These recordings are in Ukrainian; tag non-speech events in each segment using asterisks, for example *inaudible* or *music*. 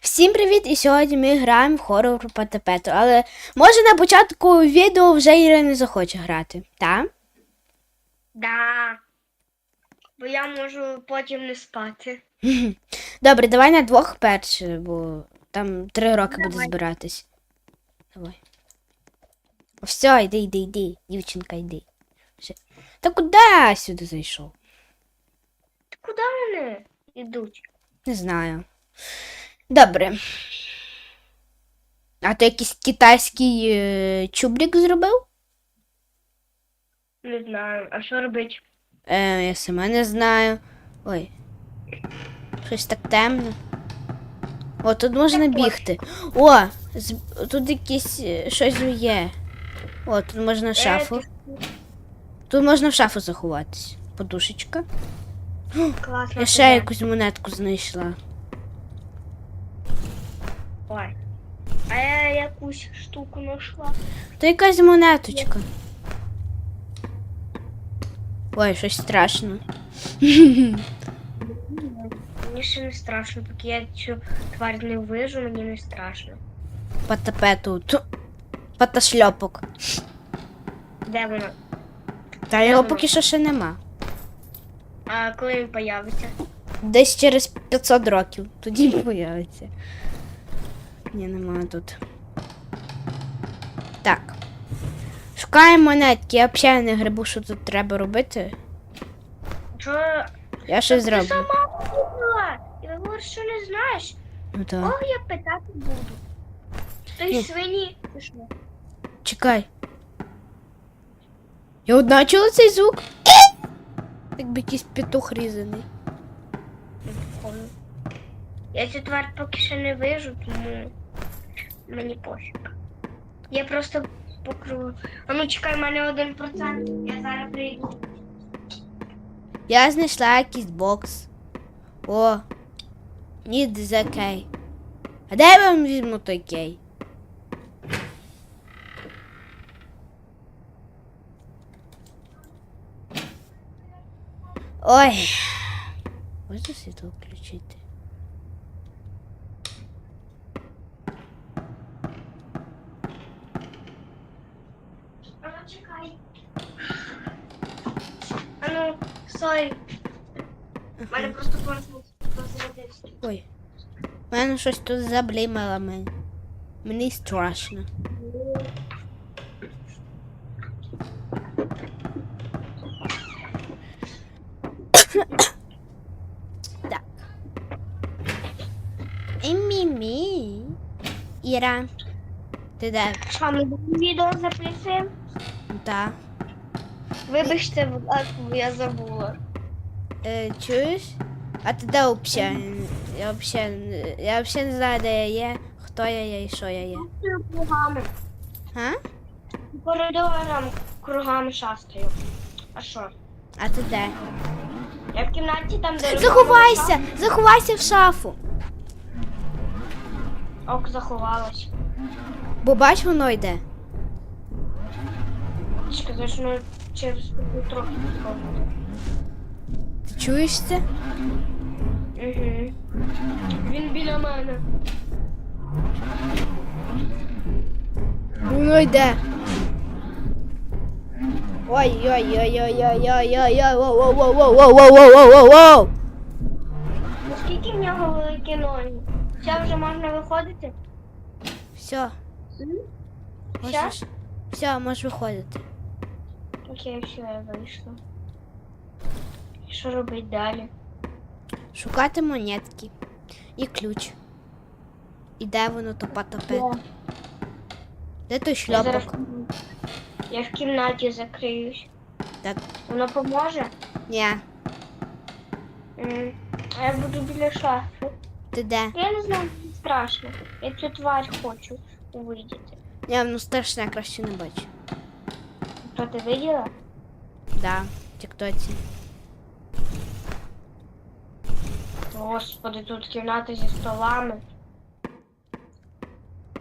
Всім привіт! І сьогодні ми граємо в хорор про Патапету. Але може на початку відео вже Іра не захоче грати, так? Да. Бо я можу потім не спати. *laughs* Добре, давай на двох перше, бо там три роки буде збиратись. Давай. Все, йди, йди, йди, дівчинка, йди. Вже. Та куди я сюди зайшов? Та куди вони йдуть? Не знаю. Добре. А то якийсь китайський е, чубрик зробив? Не знаю. А що робить? Е, я сама не знаю. Ой. Щось так темно. О, тут можна бігти. О, з... тут якісь е, щось є. О, тут можна шафу. Е, Тут можна в шафу заховатись. Подушечка. Класно. Я ще якусь монетку знайшла. Ой. А я якусь штуку знайшла. То якась монеточка. Ой, щось страшно. Мені ще не страшно, поки я цю тварь не вижу, мені не страшно. Патапету. Ту. Паташльопок. Де вона? Та його воно? поки що ще нема. А коли він появиться? Десь через 500 років. Тоді появиться. Ні, немає тут. Так. Шукаємо монетки. Я взагалі не грибу, що тут треба робити. Що? Я Ти зроблю. сама була. І ви говориш, що не знаєш. Ну так. Кого я питати буду? Той Ні. свині. Ти що? Чекай. Я одна чула цей звук. Якби якийсь петух різаний. Я цю тварь поки що не вижу, тому мені пофіг. Я просто покру. А ну чекай, в мене один процент. Я зараз прийду. Я знайшла якийсь бокс. О. Need the кей. А де я вам візьму той кей? Ой. Можна світло включити? А ну чекай. А ну, стой. У мене просто просто. Ой. У мене щось тут заблимало мене. Мені страшно. так. І мімі. Іра. Ти де? Що, ми відео записуємо? Так. Вибачте, будь ласка, я забула. Е, чуєш? А ти де взагалі? Я взагалі, я взагалі не знаю, де я є, хто я є і що я є. Кругами. А? Коридором кругами шастаю. А що? А ти де? Я в кімнаті там, де Заховайся! Заховайся в шафу! Ок, заховалась. Бо бач, воно йде. Сказати, що через трохи. Ти чуєш це? Угу. Він біля мене. Воно йде. ой Що робити далі? Шукати монетки. І ключ. І де воно то патапет? Де той Я зараз шльопок? я в кімнаті закриюсь. Так. Воно поможе? Ні. М, А я буду біля шафи. Ти де? Я не знаю, мені страшно. Я цю тварь хочу увидіти. Я ну страшне, я краще не бачу. Що ти виділа? Да, в тіктоці. Господи, тут кімната зі столами.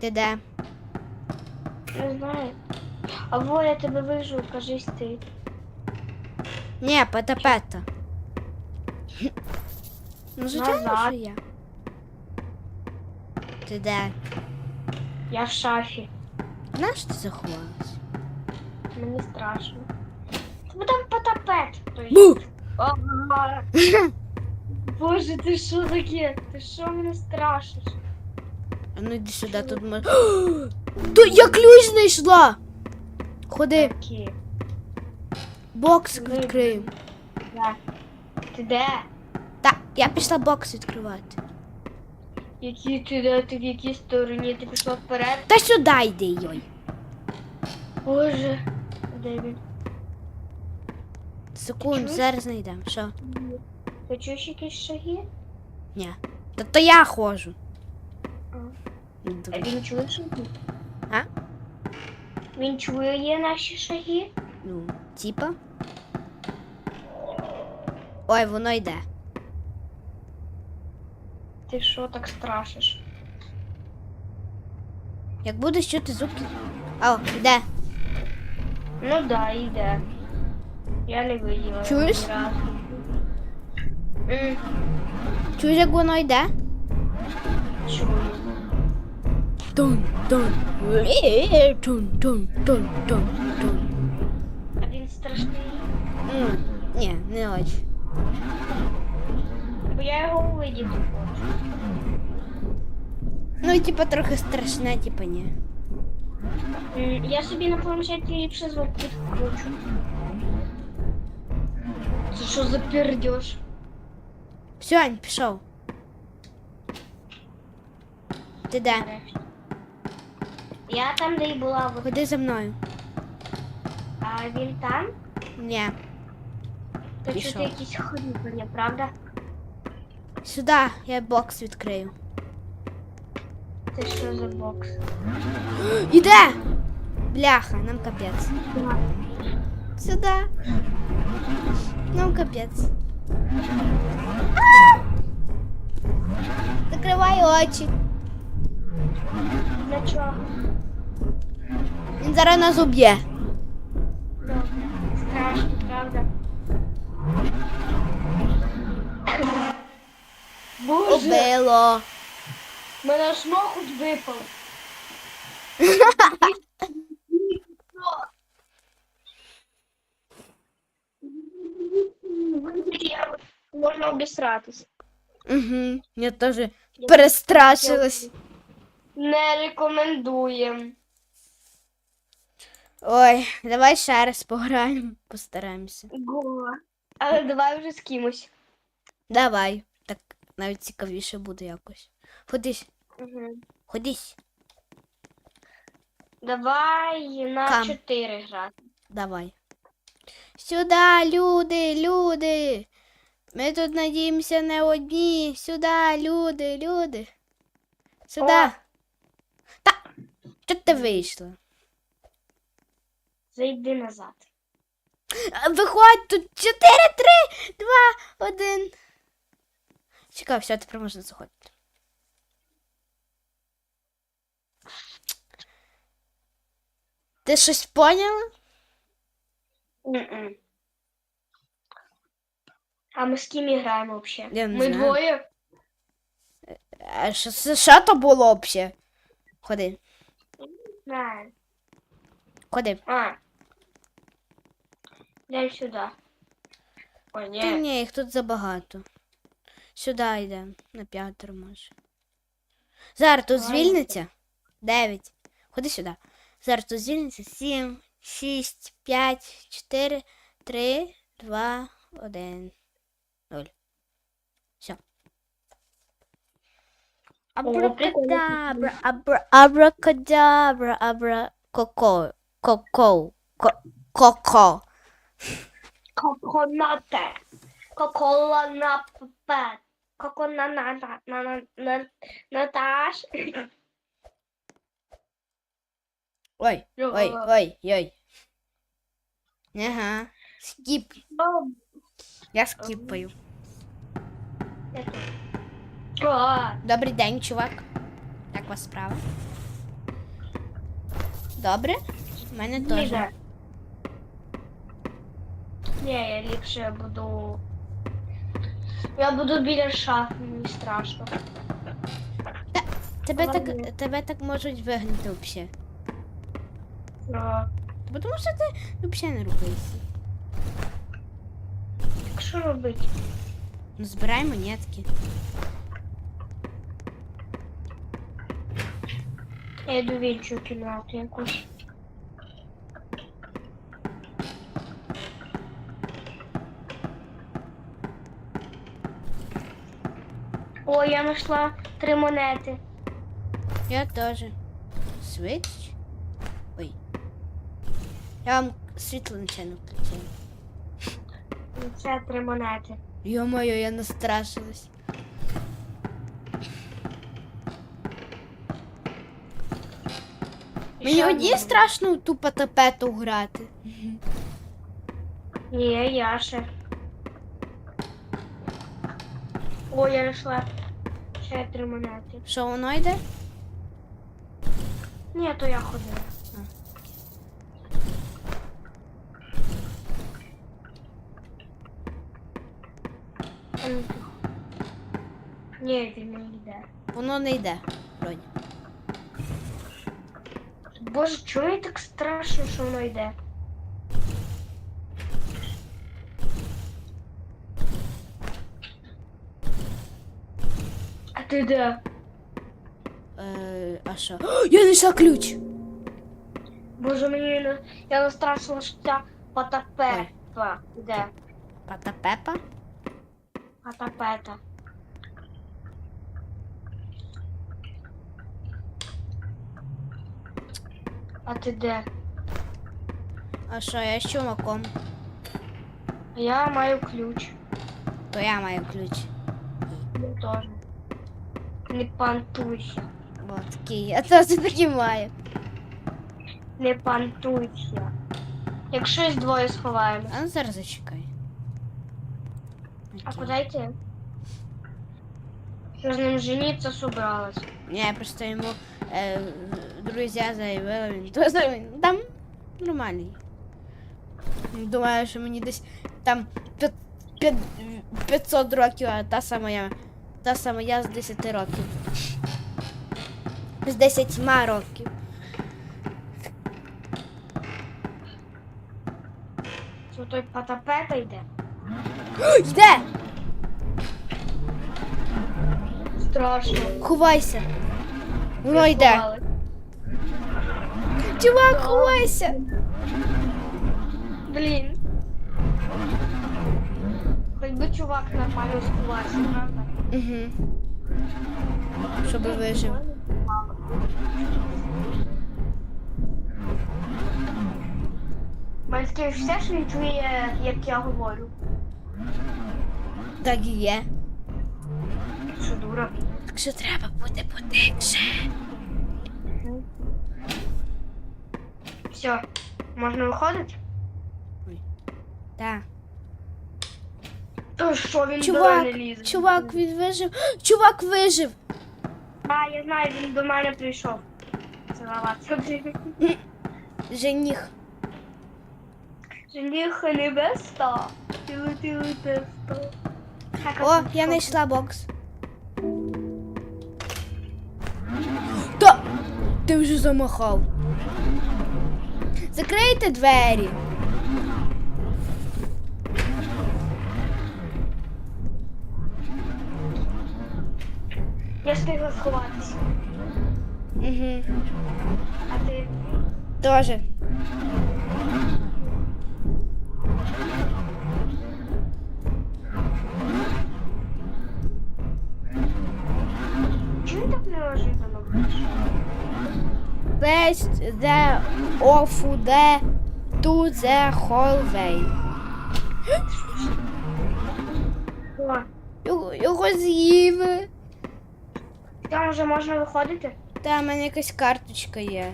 Ти де? Не знаю. А во, я тебе вижу, кажись ти. Ні, пета-пета. Ну, звичайно, Назад. що я. Ти де? Я в шафі. Знаєш, ти заховалась? Мені страшно. Тебе там потопет. Бу! Ага. *laughs* Боже, ти що таке? Ти що мене страшиш? А ну йди сюди, тут може. *gasps* То я ключ знайшла! Ходи, Такі. бокс відкрию. Де? Ти де? Так, я пішла бокс відкривати. Які ти де? Ти в якій стороні? Ти пішла вперед? Та сюди йди, йой. Боже. Де він? Секунду, Чуєш? зараз знайдемо. Що? Ти чуєш якісь шаги? Ні. Та то я ходжу. А. Ну, він чує шаги? А? Він чує наші шаги? Ну, типа. Ой, воно йде. Ти що так страшиш? Як будеш чути звуки. О, йде. Ну да, йде. Я не виділа. Чуєш? ні разу. М, Чуєш, як воно йде? Чую. Тун, тун. Е, Тун, тун, тун, тун, тун. А він страшний. М, Ні, не очень. Бо я його увидіти хочу. Ну, типа, трохи страшне, типа, ні. М, Я собі на планшеті ліпше звук підкручу. Це що за пердеж? Все, Ань, пішов. Ти де? Я там, де й була, от. Ходи за мною. а він там, Ні. то Пішов. чути якісь хрюкання, правда? Сюди, я бокс відкрию. Це що за бокс? *gasps* Іде! Бляха, нам капець. Сюди. Нам капець. Закривай очі. Для чого? Він зараз нас уб'є. Страшно, правда? Боже, Убило. мене аж ноготь випав. *laughs* Можна обісратись. Угу. Я теж перестрашилась. Не рекомендуємо. Ой, давай ще раз пограємо. Постараємося. Го. Але давай вже з кимось. Давай. Так навіть цікавіше буде якось. Ходись, Угу. ходись. Давай на Кам. 4 грати. Давай. Сюди, люди, люди. Ми тут надіємося не одні. Сюди, люди, люди. Сюди. Та. Що ти вийшла? Зайди назад. Виходь тут 4, 3, 2, 1. Чекай, все, тепер можна заходити. Ти щось поняла? М-м. А ми з ким граємо взагалі? Я не Ми знаю. двоє. А що, це- що то було взагалі? Ходи, Знаю. ходи. А. Дай сюди. Ой, Та ні. ні, їх тут забагато. Сюди йде, на п'ятеро може. Зараз тут звільниться. Дев'ять. Ходи сюди. Зараз тут звільниться. Сім, шість, п'ять, чотири, три, два, один. Нуль. Все. Абракадабра, абра, абракадабра, абра, коко, коко, ко- коко. Коконате. Кокола на пепе. Кокона на на на на на Наташ. Ой, Йо. ой, ой, ой. Ага. Скіп. Я скіпаю. А, Добрий день, чувак. Як у вас справа? Добре? У мене теж. Ні, я ліпше буду. Я буду біля шафи, мені страшно. тебе Ладно. так, тебе так можуть вигнати взагалі. А, Бо Тому що ти взагалі не рухаєшся. так що робити? Ну збирай монетки. Я йду в іншу кімнату якусь. О, я знайшла три монети. Я теж. Свич. Ой. Я вам світло нечайно включила. Це три монети. Йо-моє, я настрашилась. Мені одні страшно в ту патапету грати. Ні, я ще. О, я знайшла ще три монети. Що воно йде? Ні, то я ходила. Ні, він не йде. Воно не йде. Боже, чого мені так страшно, що воно йде? А ти де? Е, а що? О, я знайшла ключ! Боже, мені не... я настрашила, що ця потапепа. Де? Патапепа? Потапета. А ти де? А що, я з чумаком? Я маю ключ. То я маю ключ. Я теж. Не пантуйся. Бо такий, я теж такий маю. Не пантуйся. Як щось двоє сховаємо. А ну зараз зачекай. А Окей. куди йти? Що з ним жениться собралась? Ні, я просто йому е, друзі заявили, він теж *laughs* він там нормальний. Думаю, що мені десь там п'ят- п'ят- 500 років, а та сама я, та сама я з 10 років. З 10 років. Це той потапета йде? *gasps* Йде! Страшно. Ховайся! Воно йде! Сховали. Чувак, ховайся! Блін. Хоч би чувак нормально сховався, правда? Угу. Щоб вижив. Мальський все ж він чує, як я говорю. Так і є. Що дура. Так що треба бути потикше. Все, можна виходити? Так. То що він до Чувак, мене лізе? чувак, він вижив. Чувак вижив! А, я знаю, він до мене прийшов. Цілуватися. *laughs* Жених. Жених небеста. Тіли, тіли, тесто. О, я знайшла бокс. Ти вже замахав. Закрийте двері. Я встигла сховатися. Угу. А ти? Тоже. Best the of the to the hallway. Його, його з'їв. там вже можна виходити? Та в мене якась карточка є.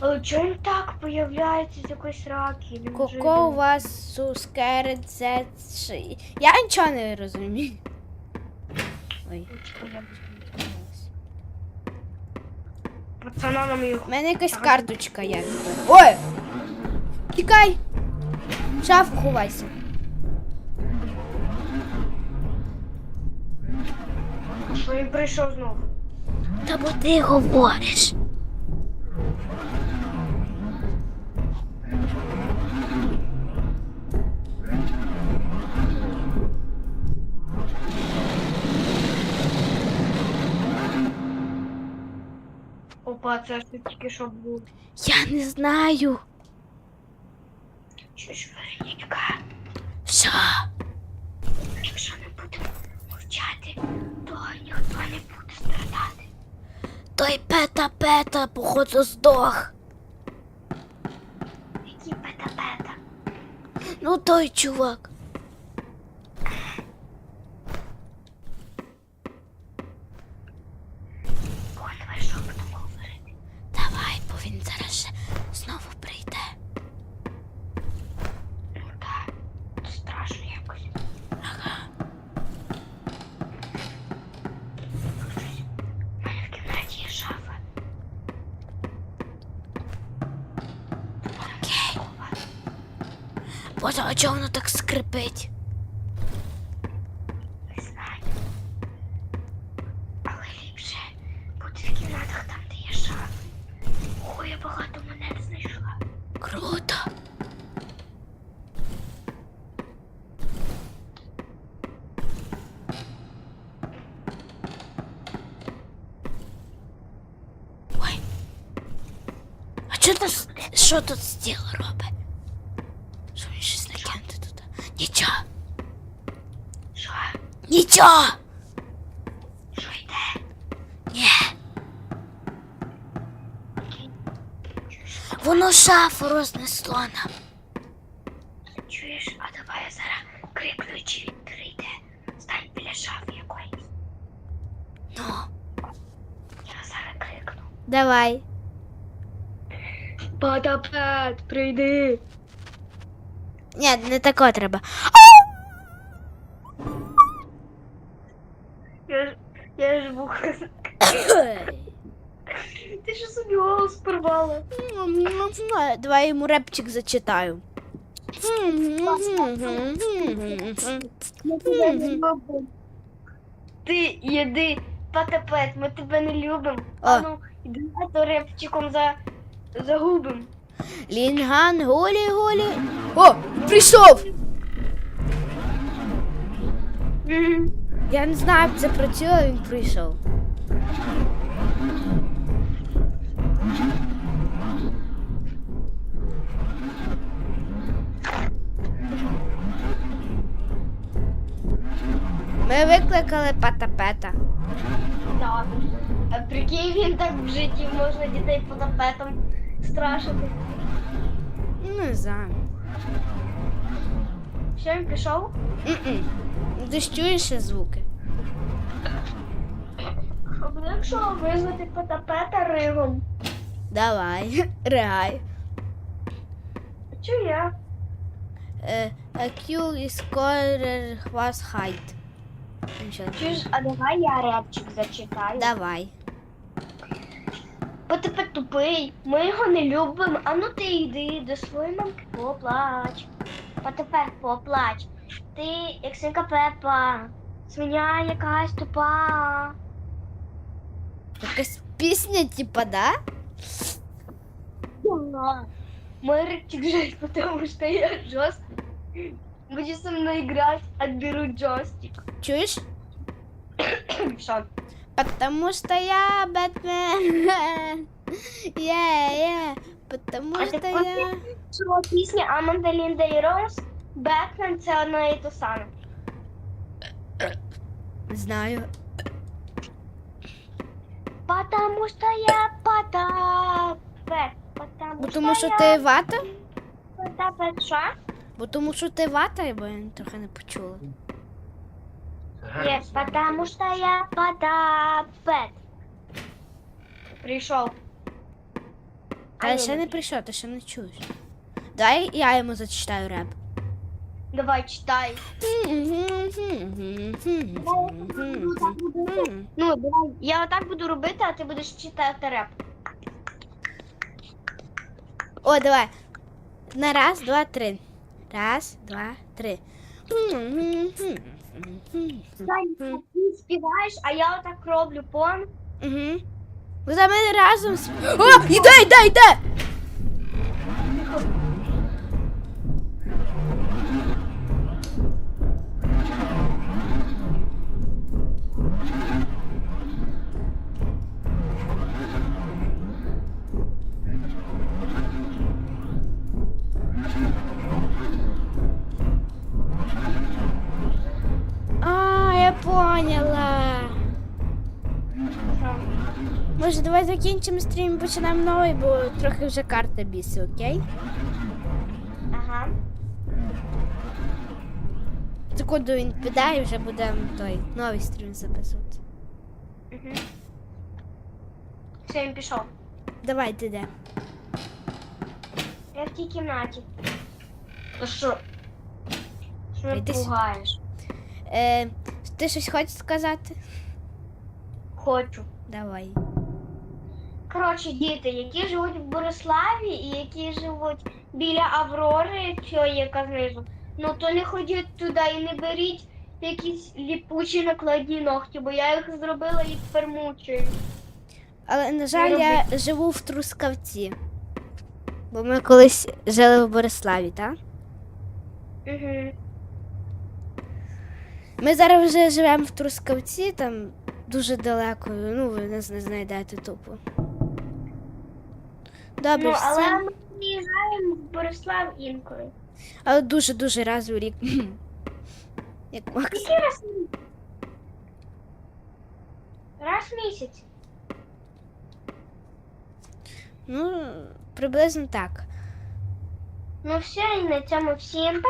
Але чому він так появляється з якоїсь раки? Коко у вас сускерце. Я нічого не розумію. Ой. Пацана нам їх. У мене якась карточка є. Ой! Тікай! Шафу ховайся. Він прийшов знов? Та бо ти говориш. Опа, це ж тільки що був. Я не знаю. Що ж, Веронічка, Що? якщо ми будемо мовчати, то ніхто не буде страдати. Той пета-пета, походу, здох. Які пета-пета. Ну той чувак. Боже, а чого воно так скрипить? Не знаю. Але ліпше бути в кімнатах там, де є шафа. Ой, я багато монет знайшла. Круто. Ой. А що тут, що тут стіл Нічого. Що йде? Ні. Воно шафу рознесло нам. Чуєш, а давай я зараз крикну, чи він прийде. Стань біля шафи якоїсь. Ну, Я зараз крикну. Давай. Патапет, прийди. Ні, не тако треба. Я ж вуха. Ти що собі голос порвала? Давай йому репчик зачитаю. Ти їди патапет, ми тебе не любимо. А. А ну, іди то репчиком за... загубим. Лінган, голі, голі. О, прийшов! Я не знаю, як це працює, він прийшов. Ми викликали пата-пета. Так. А прикинь, він так в житті можна дітей патапетом страшити. Не знаю. Що він пішов? М-м. Ти ж чуєш ще звуки? А якщо визвати патапета ригом? Давай, *laughs* ригай. Чу я? Е, a Q is scorer was height. Чуєш, а давай я репчик зачитаю. Давай. Патапет тупий, ми його не любимо. А ну ти йди до своєї мамки поплач. Патапет поплач. Ти як свинка Пепа. Свиня якась тупа. Якась пісня, типа, да? Мой рыбчик жаль, потому что я жесткий. Будешь со мной играть, отберу джойстик. Чуєш? *coughs* Что? Потому что я Бэтмен. *laughs* Yeah, yeah. Потому А что ти я... Що пісня Аманда Лінда і Роуз, Бетмен це одно і те саме. Знаю. Потому что я Потапет. Потому Бо тому що я ти вата? Потапет. Що? Бо тому що ти вата, бо я трохи не почула. Ні, потому что я Потапет. Прийшов. Та я ще не прийшов, ти ще не чуєш. Давай я йому зачитаю реп. Давай, читай. Ну, давай. Я отак буду робити, а ти будеш читати реп. О, давай. На раз, два, три. Раз, два, три. Сань, ти співаєш, а я отак роблю, пон. Угу. За мене разом сп... О, іде, іде, іде! Закінчимо стрім і почнемо новий, бо трохи вже карта біси, окей? Ага. Секунду він піде і вже будемо той новий стрім записувати. Угу. Все, він пішов. Давай ти де. Я в тій кімнаті. То що? Що мене Йди сюди. пугаєш? Е, ти щось хочеш сказати? Хочу. Давай. Коротше, діти, які живуть в Бориславі і які живуть біля Аврори, цієї, яка знизу, ну то не ходіть туди і не беріть якісь ліпучі накладні ногті, бо я їх зробила і тепер. Але, на жаль, я живу в Трускавці. Бо ми колись жили в Бориславі, так? Угу. Ми Ми зараз вже живемо в Трускавці, там дуже далеко. Ну, ви нас не знайдете тупо. Добре, Ну, але все. ми приїжджаємо в Борислав інколи. Але дуже-дуже раз у рік. *laughs* Як Макс. Який раз в місяць? Раз в місяць. Ну, приблизно так. Ну все, і на цьому всім.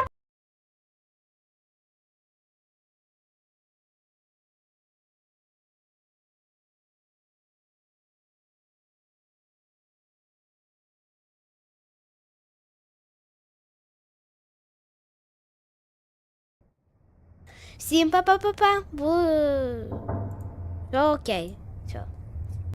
Всім па-па-па-па. Бу... Окей.